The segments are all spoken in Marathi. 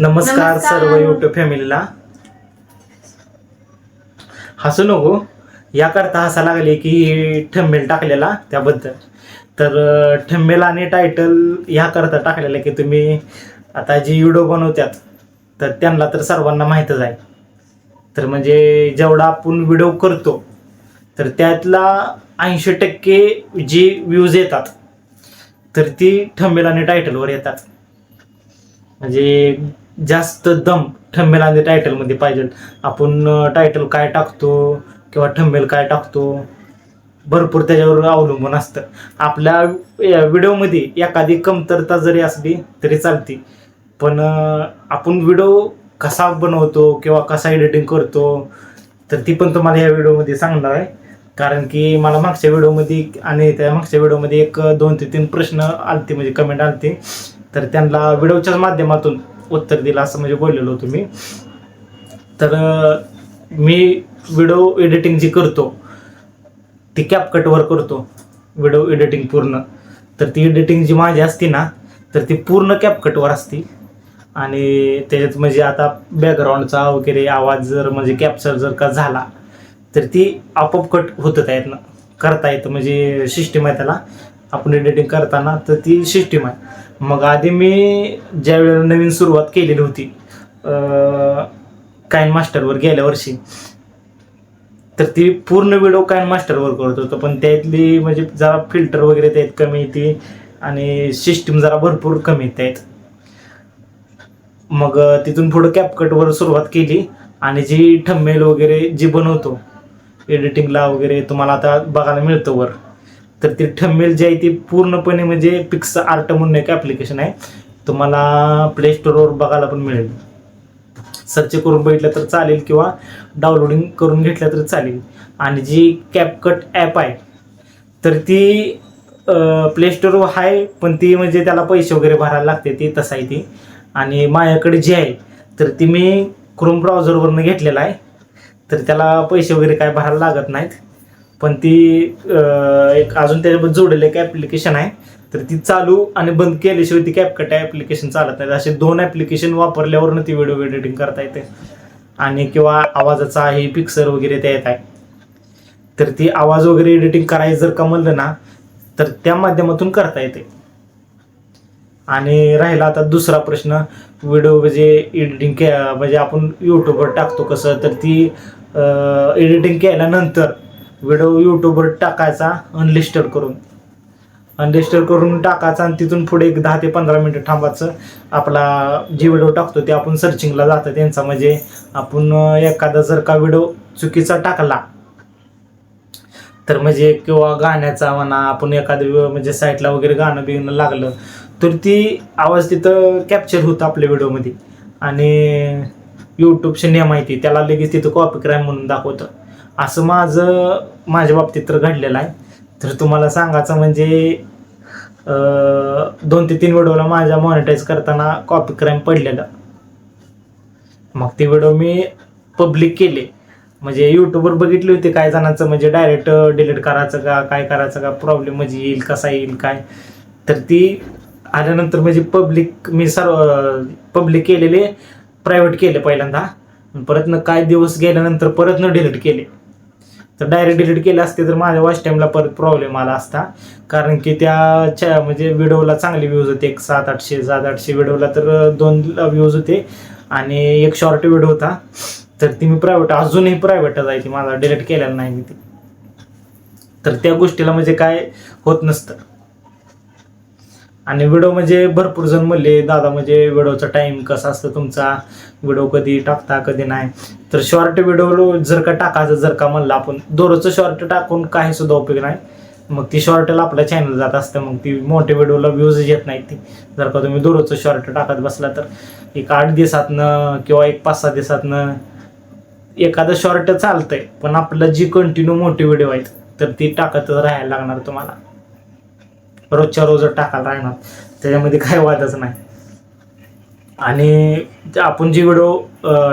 नमस्कार. सर्व युट्यूब फॅमिलीला हसू नको. याकरता हसा लागले की ठंबेल टाकलेला त्याबद्दल. तर ठंबेल आणि टायटल ह्याकरता टाकलेला की तुम्ही आता जी व्हिडिओ बनवतात तर त्यांना तर सर्वांना माहीतच आहे. तर म्हणजे जेवढा आपण व्हिडिओ करतो तर त्यातला ऐंशी टक्के जी व्ह्यूज येतात तर ती ठंबेल आणि टायटलवर येतात. म्हणजे जास्त दम ठंबेल आणि टायटलमध्ये पाहिजे आपण टायटल काय टाकतो किंवा ठंबेल काय टाकतो भरपूर त्याच्यावर अवलंबून असतं. आपल्या या व्हिडिओमध्ये एखादी कमतरता जरी असली तरी चालते. पण आपण व्हिडिओ कसा बनवतो किंवा कसा एडिटिंग करतो तर ती पण तुम्हाला या व्हिडिओमध्ये सांगणार आहे. कारण की मला मागच्या व्हिडिओमध्ये आणि त्या मागच्या व्हिडिओमध्ये एक दोन ते तीन प्रश्न आलते म्हणजे कमेंट आलते. तर त्यांना व्हिडिओच्याच माध्यमातून उत्तर दिलं असं म्हणजे बोललेलो होतो मी. तर मी व्हिडिओ एडिटिंग जी करतो ती कॅपकटवर करतो व्हिडिओ एडिटिंग पूर्ण. तर ती एडिटिंग जी माझी असते ना तर ती पूर्ण कॅपकटवर असते. आणि त्याच्यात म्हणजे आता बॅकग्राऊंडचा वगैरे आवाज जर म्हणजे कॅप्चर जर का झाला तर ती आपोआप कट होतं ना करता येतं म्हणजे सिस्टीम आहे त्याला. आपण एडिटिंग करताना तर ती सिस्टीम आहे. मग आधी मी ज्या वेळेला नवीन सुरुवात केलेली होती काइन मास्टरवर गेल्या वर्षी तर ती पूर्ण व्हिडिओ काइन मास्टरवर करत होतो. पण त्यातली म्हणजे जरा फिल्टर वगैरे त्यात कमी येते आणि सिस्टीम जरा भरपूर कमी येत आहेत. मग तिथून पुढं कॅपकटवर सुरुवात केली आणि जी ठम्मेल वगैरे जी बनवतो एडिटिंगला वगैरे तुम्हाला आता बघायला मिळतं वर. तर ती ठम्मेल जी आहे ती पूर्णपणे म्हणजे पिक्स आर्ट म्हणून एक ॲप्लिकेशन आहे. तुम्हाला प्ले स्टोरवर बघायला पण मिळेल. सर्च करून बघितलं तर चालेल किंवा डाउनलोडिंग करून घेतलं तर चालेल. आणि जी कॅपकट ॲप आहे तर ती प्ले स्टोअरवर आहे पण ती म्हणजे त्याला पैसे वगैरे भरायला लागते ती तसं आहे ती. आणि माझ्याकडे जी आहे तर ती मी क्रोम ब्राउझरवरनं घेतलेला आहे. तर त्याला पैसे वगैरे काय भरायला लागत नाहीत. पण ती एक अजून त्याच्याबद्दल जोडलेलं एक ॲप्लिकेशन आहे. तर ती चालू आणि बंद केल्याशिवाय ती कॅपकट ॲप्लिकेशन चालत नाही असे दोन ॲप्लिकेशन वापरल्यावरनं ती व्हिडिओ एडिटिंग करता येते. आणि किंवा आवाजाचा आहे पिक्सर वगैरे ते येत आहे. तर ती आवाज वगैरे एडिटिंग करायचं जर का म्हणलं ना तर त्या माध्यमातून करता येते. आणि राहिला आता दुसरा प्रश्न व्हिडिओ म्हणजे एडिटिंग के म्हणजे आपण यूट्यूबवर टाकतो कसं तर ती एडिटिंग केल्यानंतर व्हिडिओ यूट्यूबवर टाकायचा अनलिस्टेड करून. अनलिस्टेड करून टाकायचा आणि तिथून पुढे एक दहा ते पंधरा मिनटं थांबायचं. आपला जे व्हिडिओ टाकतो ते आपण सर्चिंगला जातं. त्यांचा म्हणजे आपण एखादा जर का व्हिडिओ चुकीचा टाकला तर म्हणजे किंवा गाण्याचा म्हणा आपण एखाद्या म्हणजे साईटला वगैरे गाणं बिगणं लागलं तर ती आवाज तिथं कॅप्चर होतं आपल्या व्हिडिओमध्ये आणि यूट्यूबचे नियम आहे ती. त्याला लगेच तिथं कॉपी क्राईम म्हणून दाखवतं. असं माझं माझ्या बाबतीत तर घडलेलं आहे. तर तुम्हाला सांगायचं म्हणजे दोन ते तीन व्हिडिओला माझ्या मॉनिटाईज करताना कॉपी क्राईम पडलेला. मग ती व्हिडिओ मी पब्लिक केले. म्हणजे यूट्यूबवर बघितली होती काय जणांचं म्हणजे डायरेक्ट डिलीट करायचं का काय करायचं का प्रॉब्लेम म्हणजे येईल कसा येईल काय. तर ती आल्यानंतर म्हणजे पब्लिक मी सर्व पब्लिक केलेले प्रायव्हेट केले पहिल्यांदा. परत न काय दिवस गेल्यानंतर परत न डिलीट केले. तर डायरेक्ट डिलीट केले असते तर माझ्या वॉच टाईमला परत प्रॉब्लेम आला असता. कारण की त्याच्या म्हणजे व्हिडिओला चांगले व्ह्यूज होते. एक सात आठशे सात आठशे व्हिडिओला तर दोन व्ह्यूज होते. आणि एक शॉर्ट व्हिडिओ होता. तर ती मी प्रायव्हेट अजूनही प्रायव्हेटच आहे ती. माझा डिलीट केलेला नाही मी ती. तर त्या गोष्टीला म्हणजे काय होत नसतं. आणि व्हिडिओ म्हणजे भरपूर जण म्हणले दादा म्हणजे व्हिडिओचा टाइम कसा असतं तुमचा? व्हिडिओ कधी टाकता कधी नाही? तर शॉर्ट व्हिडिओ जर का टाकायचं जर का म्हणलं आपण दररोजचं शॉर्ट टाकून काही सुद्धा उपयोग नाही. मग ती शॉर्टला आपल्या चॅनल जात असतं मग ती मोठ्या व्हिडिओला व्ह्यूज येत नाहीत ती. जर का तुम्ही दररोजचं शॉर्ट टाकत बसला तर एक आठ दिवसातनं किंवा एक पाच सहा दिवसातनं एखादं शॉर्ट चालतंय पण आपलं जी कंटिन्यू मोठी व्हिडिओ आहेत तर ती टाकतच राहायला लागणार तुम्हाला. रोजच्या रोज टाकायला राहणार त्याच्यामध्ये काय वादच नाही. आणि ते आपण जी व्हिडिओ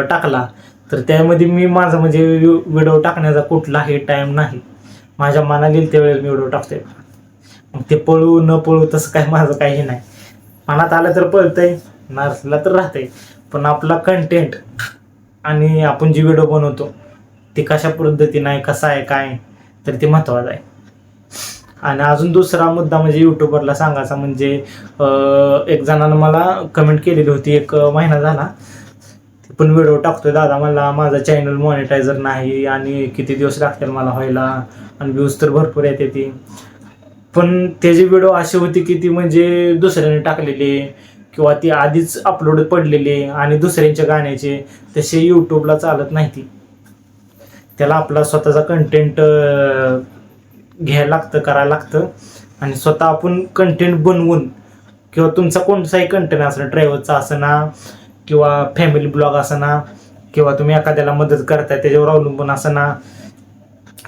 टाकला तर त्यामध्ये मी माझा म्हणजे व्हिडिओ टाकण्याचा कुठलाही टाईम नाही. माझ्या मनाला येईल त्यावेळेस मी व्हिडिओ टाकतोय. मग ते पळू न पळू तसं काय माझं काही नाही. मनात आलं तर पळतंय नसला तर राहतंय. पण आपला कंटेंट आणि आपण जी व्हिडिओ बनवतो ती कशा पद्धतीनं आहे कसा आहे काय तर ते महत्त्वाचं आहे. आणि अजून दुसरा मुद्दा म्हणजे युट्यूबरला सांगायचा म्हणजे एक जणानं मला कमेंट केलेली होती एक महिना झाला. ती पण व्हिडिओ टाकतोय दादा मला माझा चॅनल मॉनिटायझर नाही आणि किती दिवस लागतील मला व्हायला? आणि व्ह्यूज तर भरपूर येते ती. पण त्याची व्हिडिओ अशी होती की ती म्हणजे दुसऱ्याने टाकलेली किंवा ती आधीच अपलोड पडलेली आणि दुसऱ्यांच्या गाण्याचे तसे यूट्यूबला चालत नाही ती. त्याला आपला स्वतःचा कंटेंट घ्यायला लागतं करायला लागतं. आणि स्वतः आपण कंटेंट बनवून किंवा तुमचा कोणताही कंटेंट असणं ड्रायव्हरचा असं ना किंवा फॅमिली ब्लॉग असं ना किंवा तुम्ही एखाद्याला मदत करताय त्याच्यावर अवलंबून असं ना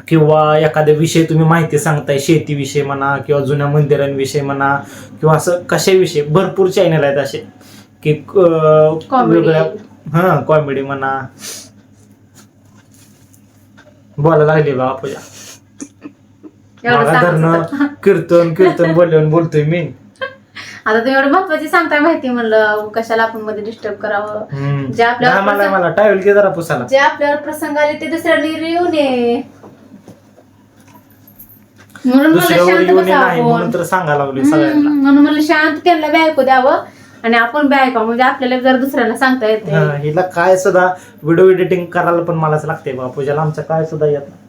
किंवा एखाद्या विषय तुम्ही माहिती सांगताय शेतीविषयी म्हणा किंवा जुन्या मंदिरांविषयी म्हणा किंवा असं कशाविषयी भरपूर चॅनल आहेत असे. की. वेगळ्या हा कॉमेडी म्हणा. बोलायला लागली बा पूजा मला धरणं. कीर्तन कीर्तन बोलून बोलतोय मी. आता तुम्ही एवढं महत्वाची सांगताय माहिती म्हणलं कशाला आपण मध्ये डिस्टर्ब करावं. जे आपल्याला मला टावेल की जरा पुसाला जे आपल्यावर प्रसंग आले ते दुसऱ्याला येऊ नये म्हणून मला दुसऱ्यावर शांत बसावं म्हणून लागले मला शांत त्यांना बी ऐकू द्यावं आणि आपण बी ऐकावं म्हणजे आपल्याला जर दुसऱ्यांना सांगता येते हा, हिला काय सुद्धा व्हिडिओ एडिटिंग करायला पण मलाच लागते बा पूजाला आमच्या काय सुद्धा येत नाही.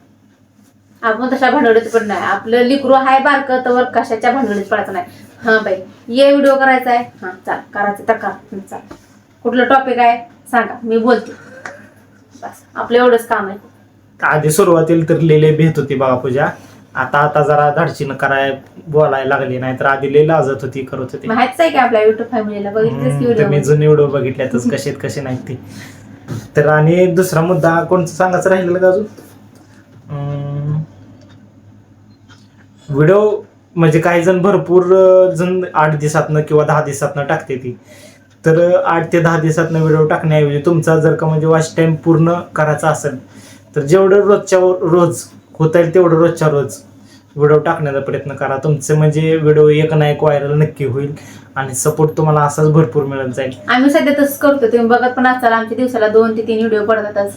आपण तशा भांडवडीत पण नाही. आपलं लिकरू हाय बारकं तर कशाच्या भांडवडीत पडायचं नाही. हा बाई ये व्हिडिओ करायचा आहे. हा चाल करायचं तर कर. चाल. कुठलं टॉपिक आहे? सांगा मी बोलते. बस आपलं एवढंच काम आहे. आधी सुरुवातीला तर लिहिले भेट होती बाबा पूजा. आता आता जरा धाडशीनं कराय बोलायला लागली नाही तर आधी लई लाजत होती करत होती. माहितीच आहे की आपल्या युट्यूब फॅमिलीला बघितलीच की हम्म, व्हिडिओ तुम्ही जुने व्हिडिओ बघितल्यातच कसे कसे नाहीत ते. तर आणि दुसरा मुद्दा कोणता सांगायचं राहिलेलं का अजून? व्हिडिओ म्हणजे काही जण भरपूर जण आठ दिवसातनं किंवा दहा दिवसातनं टाकते ती. तर आठ ते दहा दिवसातनं व्हिडिओ टाकण्याऐवजी तुमचा जर का म्हणजे वॉच टाईम पूर्ण करायचा असेल तर जेवढं रोजच्या रोज होता येईल तेवढं रोजच्या रोज व्हिडिओ टाकण्याचा प्रयत्न करा. तुमचे म्हणजे व्हिडिओ एक ना एक व्हायरल नक्की होईल आणि सपोर्ट तुम्हाला असाच भरपूर मिळत जाईल. आम्ही सध्या तसंच करतो. तुम्ही बघत पण असाल आमच्या दिवसाला दोन ते तीन व्हिडिओ पडतातच.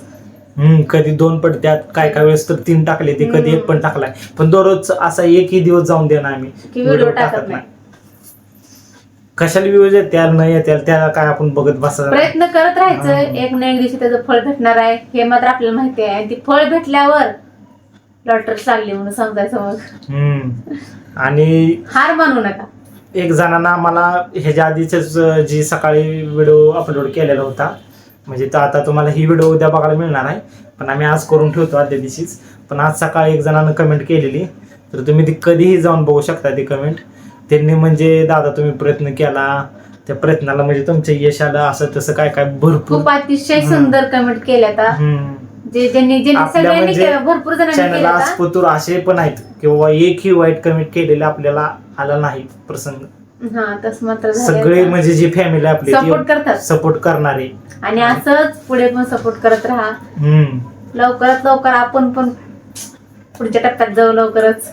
हम्म कधी दोन पडत्यात काय काय वेळेस तर तीन टाकले ते कधी एक पण टाकलाय. पण दररोज असा एकही दिवस जाऊन देणार आम्ही. की व्हिडिओ टाकत नाही. कशाला व्ह्यूज येत्या नाही येत्या त्याला काय आपण बघत बसा प्रयत्न करत राहायचं. एक ना एक दिवशी त्याचं फळ भेटणार आहे. हे मात्र आपल्याला माहिती आहे. आणि ती फळ भेटल्यावर लॉटरी चालली म्हणून समजायचं मग. हम्म. आणि हार मानू नका. एक जणांना आम्हाला ह्याच्या आधीच जी सकाळी व्हिडिओ अपलोड केलेला होता म्हणजे तर आता तुम्हाला ही व्हिडिओ उद्या बघायला मिळणार आहे. पण आम्ही आज करून ठेवतो आदल्या दिवशीच. पण आज सकाळी एक जणांनं कमेंट केलेली. तर तुम्ही ती कधीही जाऊन बघू शकता ती कमेंट त्यांनी म्हणजे दादा तुम्ही प्रयत्न केला. त्या प्रयत्नाला म्हणजे तुमचं यश आलं. असं तसं काय काय भरपूर खूप अतिशय. सुंदर कमेंट केल्या म्हणजे भरपूर असे पण आहेत. किंवा एकही वाईट कमेंट केलेले आपल्याला आला नाही प्रसंग. हा तस मात्र सगळे म्हणजे जी फॅमिली आपली सपोर्ट करतात. सपोर्ट करणारे. आणि असंच पुढे पण सपोर्ट करत राहा. हम्म. लवकरात लवकर आपण पण पुढच्या टप्प्यात जाऊ लवकरच.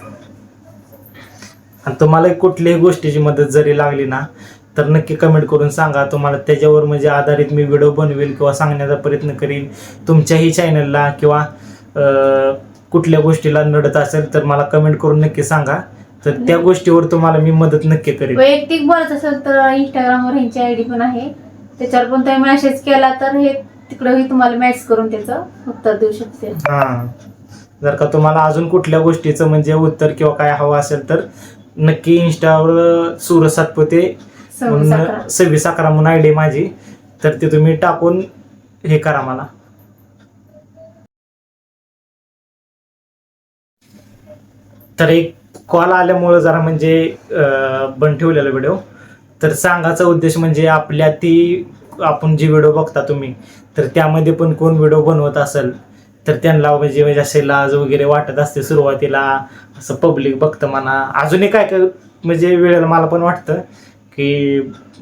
आणि तुम्हाला कुठल्याही गोष्टीची मदत जरी लागली ना तर नक्की कमेंट करून सांगा. तुम्हाला त्याच्यावर म्हणजे आधारित मी व्हिडिओ बनवेल किंवा सांगण्याचा प्रयत्न करीन. तुमच्याही चॅनलला किंवा अं, कुठल्या गोष्टीला नडत असेल तर मला कमेंट करून नक्की सांगा. तर त्या गोष्टीवर तुम्हाला मी मदत नक्की करेन. वैयक्तिक बोलायचं असेल तर इंस्टाग्रामवर ह्यांची आयडी पण आहे. त्याच्यावर पण तुम्ही मेसेज केला तर हे तिकडंही तुम्हाला मॅच करून त्याचं उत्तर देऊ शकते. हा. जर का तुम्हाला अजून कुठल्या गोष्टीचं म्हणजे उत्तर किंवा काय हवं असेल तर नक्की इंस्टावर सूरज सातपुते. सव्वीस अकरा म्हणून आयडी माझी. तर ते तुम्ही टाकून हे करा मला. तर एक कॉल आल्यामुळं जरा म्हणजे बंद ठेवलेला व्हिडिओ तर सांगायचा उद्देश म्हणजे आपल्या ती आपण जी व्हिडिओ बघता तुम्ही तर त्यामध्ये पण कोण व्हिडिओ बनवत असेल तर त्यांना म्हणजे म्हणजे असे लाज वगैरे वाटत असते सुरुवातीला असं पब्लिक बघतं म्हणा. अजूनही काय काय म्हणजे वेळेला मला पण वाटतं की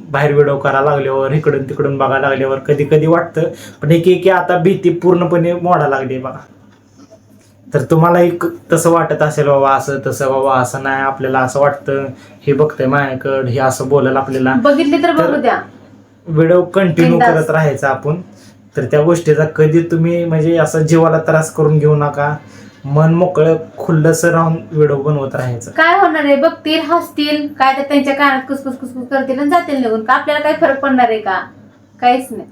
बाहेर व्हिडिओ करायला लागल्यावर इकडून तिकडून बघायला लागल्यावर कधी कधी वाटतं. पण एक एक आता भीती पूर्णपणे मोडा लागली बघा. तर तुम्हाला एक तसं वाटत असेल बाबा असं तसं बाबा असं नाही आपल्याला असं वाटतं हे बघतंय माझ्याकडं हे असं बोलायला आपल्याला. बघितले तर बघू द्या. व्हिडिओ कंटिन्यू बिनधास्त. करत राहायचा आपण. तर त्या गोष्टीचा कधी तुम्ही म्हणजे असं जीवाला त्रास करून घेऊ नका. मन मोकळं खुल्लस राहून व्हिडिओ बनवत राहायचं. काय होणार आहे? बघतील हसतील काय तर त्यांच्या कानात कुसकुस कुसकुस करतील आणि जातील निघून. का आपल्याला काय फरक पडणार आहे का? काहीच नाही.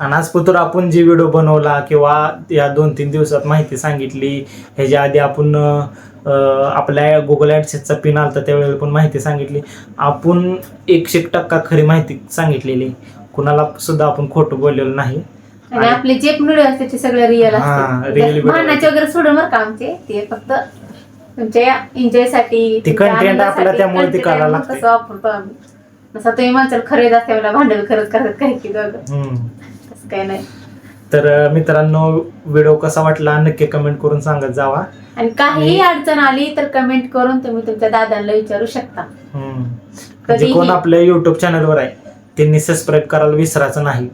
आणि आज पुत्र आपण जे व्हिडिओ बनवला किंवा या दोन तीन दिवसात माहिती सांगितली ह्याच्या आधी आपण आपल्या गुगल ॲडसेसचा पिन आलता त्यावेळेला पण माहिती सांगितली. आपण एकशे एक टक्का खरी माहिती सांगितलेली. कुणाला सुद्धा आपण खोटं बोललेलं नाही. आणि आपले जे पण व्हिडिओ असते ते सगळे रिअल असते. real video भांडणाचे वगैरे सोडून बरं का आमचे. ते फक्त तुमच्या एन्जॉयसाठी ते आनंदासाठी, आपल्याला त्यामुळे ते करायला. तसं वापरतो आम्ही. जसं तुम्ही असते मला भांडण खरंच करतात काही की दोघं. काही नाही. तर मित्रांनो व्हिडिओ कसा वाटला नक्की कमेंट करून सांगत जावा. आणि काहीही अडचण आली तर कमेंट करून तुम्ही तुमच्या दादांना विचारू शकता. हम्म. जे कोण आपल्या युट्यूब चॅनलवर आहे त्यांनी सबस्क्राईब करायला विसरायचं नाही.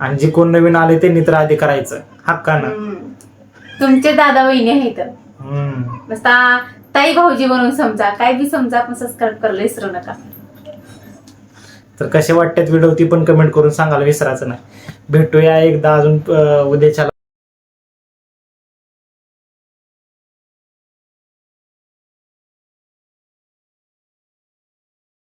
आणि जे कोण नवीन आले त्यांनी तर आधी करायचं हक्कानं. हम्म. तुमचे दादा वहिनी आहेत. हम्म. नुसता ताई भाऊजी बनवून समजा काय बी समजा आपण सबस्क्राईब करायला विसरू नका. तर कसे वाटतात व्हिडिओ ती पण कमेंट करून सांगायला विसरायचं नाही. भेटूया एकदा अजून उद्याच्या